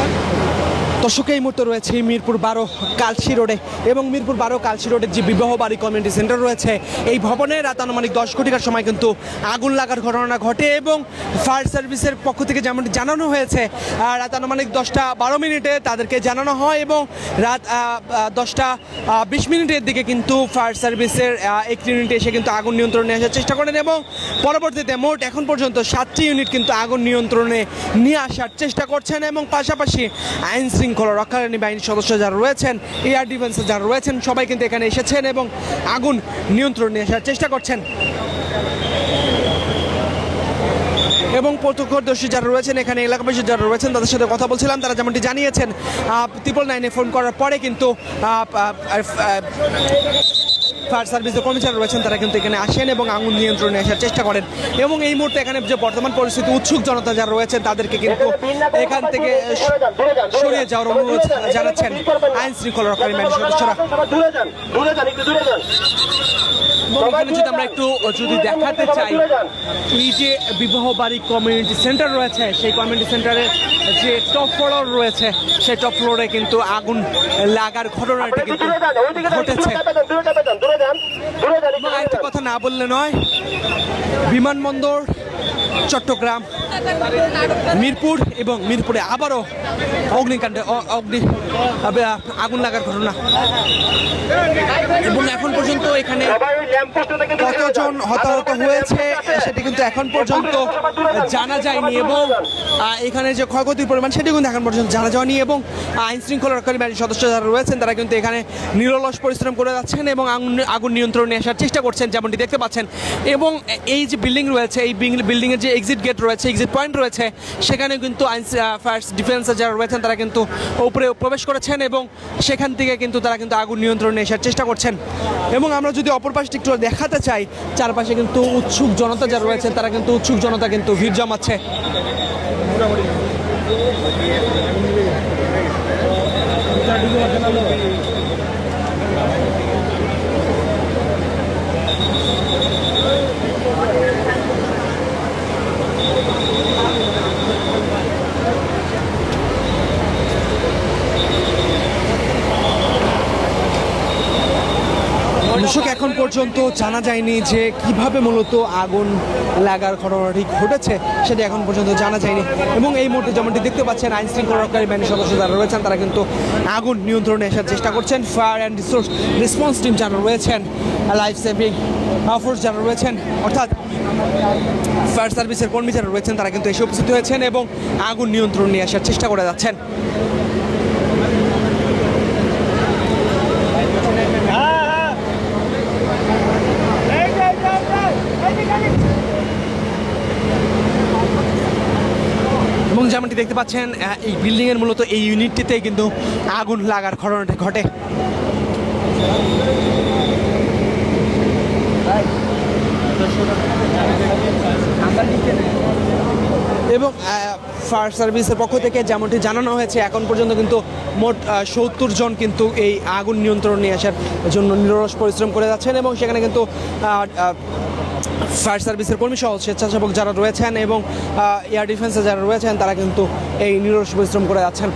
Thank you. দর্শক এই মুহূর্তে রয়েছে মিরপুর বারো কালসি রোডে এবং মিরপুর বারো কালসি রোডের যে বিবাহ বাড়ি কমিউনিটি সেন্টার রয়েছে এই ভবনে রাত আনুমানিক দশ ঘটিকার সময় কিন্তু আগুন লাগার ঘটনা ঘটে এবং ফায়ার সার্ভিসের পক্ষ থেকে যেমনটি জানানো হয়েছে আহ, রাত আনুমানিক দশটা বারো মিনিটে তাদেরকে জানানো হয় এবং রাত দশটা বিশ মিনিটের দিকে কিন্তু ফায়ার সার্ভিসের একটি ইউনিট এসে কিন্তু আগুন নিয়ন্ত্রণে আসার চেষ্টা করেন এবং পরবর্তীতে মোট এখন পর্যন্ত সাতটি ইউনিট কিন্তু আগুন নিয়ন্ত্রণে নিয়ে আসার চেষ্টা করছেন এবং পাশাপাশি আইন শৃঙ্খলা রক্ষাকারী বাহিনীর সদস্য যারা রয়েছেন এয়ার ডিফেন্সে যারা রয়েছেন, সবাই কিন্তু এখানে এসেছেন এবং আগুন নিয়ন্ত্রণে নিয়ে আসার চেষ্টা করছেন। এবং প্রত্যক্ষদর্শী যারা রয়েছেন, এখানে এলাকাবাসী যারা রয়েছেন, তাদের সাথে কথা বলছিলাম, তারা যেমনটি জানিয়েছেন ত্রিপল নাইনে ফোন করার পরে কিন্তু ফায়ার সার্ভিসের কর্মচারী রয়েছেন তারা কিন্তু এখানে আসেন এবং আগুন নিয়ন্ত্রণে আসার চেষ্টা করেন। এবং এই মুহূর্তে এখানে যে বর্তমান পরিস্থিতি উৎসুক জনতা যারা রয়েছেন তাদেরকে কিন্তু এখান থেকে সরিয়ে যাওয়ার অনুরোধ জানাচ্ছেন আইন শৃঙ্খলা রক্ষাকারী বাহিনীর সদস্যরা। এখানে যদি আমরা একটু যদি দেখাতে চাই এই যে বিবাহ বাড়ি কমিউনিটি সেন্টার রয়েছে সেই কমিউনিটি সেন্টারে যে টপ ফ্লোর রয়েছে সেই টপ ফ্লোরে কিন্তু আগুন লাগার ঘটনাটি কিন্তু ঘটেছে একটু। কথা না বললে নয় বিমানবন্দর চট্টগ্রাম মিরপুর এবং মিরপুরে আবারও অগ্নিকাণ্ডে অগ্নি আগুন লাগার ঘটনা এবং এখন পর্যন্ত এখানে। কতজন হতাহত হয়েছে, সেটি কিন্তু এখন পর্যন্ত জানা যায়নি এবং এখানে যে ক্ষয়ক্ষতির পরিমাণ, সেটি কিন্তু এখন পর্যন্ত জানা যায়নি এবং আইন শৃঙ্খলা রক্ষাকারী বাহিনীর সদস্য যারা রয়েছেন, তারা কিন্তু এখানে নিরলস পরিশ্রম করে যাচ্ছেন এবং আগুন আগুন নিয়ন্ত্রণে আসার চেষ্টা করছেন, যেমনটি দেখতে পাচ্ছেন এবং এই যে বিল্ডিং রয়েছে, এই বিল্ডিংয়ের যে এক্সিট গেট রয়েছে এক্সিট পয়েন্ট রয়েছে। সেখানে কিন্তু আইন ফায়ার ডিফেন্সে যারা রয়েছেন, তারা কিন্তু উপরে প্রবেশ করেছেন এবং সেখান থেকে কিন্তু তারা কিন্তু আগুন নিয়ন্ত্রণে আসার চেষ্টা করছেন। এবং আমরা যদি অপর পাশটি একটু দেখাতে চাই, চারপাশে কিন্তু উৎসুক জনতা যারা রয়েছেন তারা কিন্তু উৎসুক জনতা কিন্তু ভিড় জমাচ্ছে। দর্শক, এখন পর্যন্ত জানা যায়নি যে কীভাবে মূলত আগুন লাগার ঘটনাটি ঘটেছে, সেটা এখন পর্যন্ত জানা যায়নি। এবং এই মুহূর্তে যেমনটি দেখতে পাচ্ছেন আইন শৃঙ্খলা রক্ষাকারী বাহিনীর সদস্য যারা রয়েছেন, তারা কিন্তু আগুন নিয়ন্ত্রণে আসার চেষ্টা করছেন। Fire and resource response team যারা রয়েছেন লাইফ সেভিং ফোর্স যারা রয়েছেন, অর্থাৎ ফায়ার সার্ভিসের কর্মী যারা রয়েছেন, তারা কিন্তু এসে উপস্থিত হয়েছেন এবং আগুন নিয়ন্ত্রণ নিয়ে আসার চেষ্টা করে যাচ্ছেন এবং যেমনটি দেখতে পাচ্ছেন এই বিল্ডিংয়ের মূলত এই ইউনিটটিতে কিন্তু আগুন লাগার ঘটনাটি ঘটে। এবং ফায়ার সার্ভিসের পক্ষ থেকে যেমনটি জানানো হয়েছে, এখন পর্যন্ত কিন্তু মোট সত্তর জন কিন্তু এই আগুন নিয়ন্ত্রণ নিয়ে আসার জন্য নিরস পরিশ্রম করে যাচ্ছেন এবং সেখানে কিন্তু ফায়ার সার্ভিসের কর্মী সহ স্বেচ্ছাসেবক যারা রয়েছেন এবং এয়ার ডিফেন্সে যারা রয়েছেন, তারা কিন্তু এই নিরস পরিশ্রম করে যাচ্ছেন।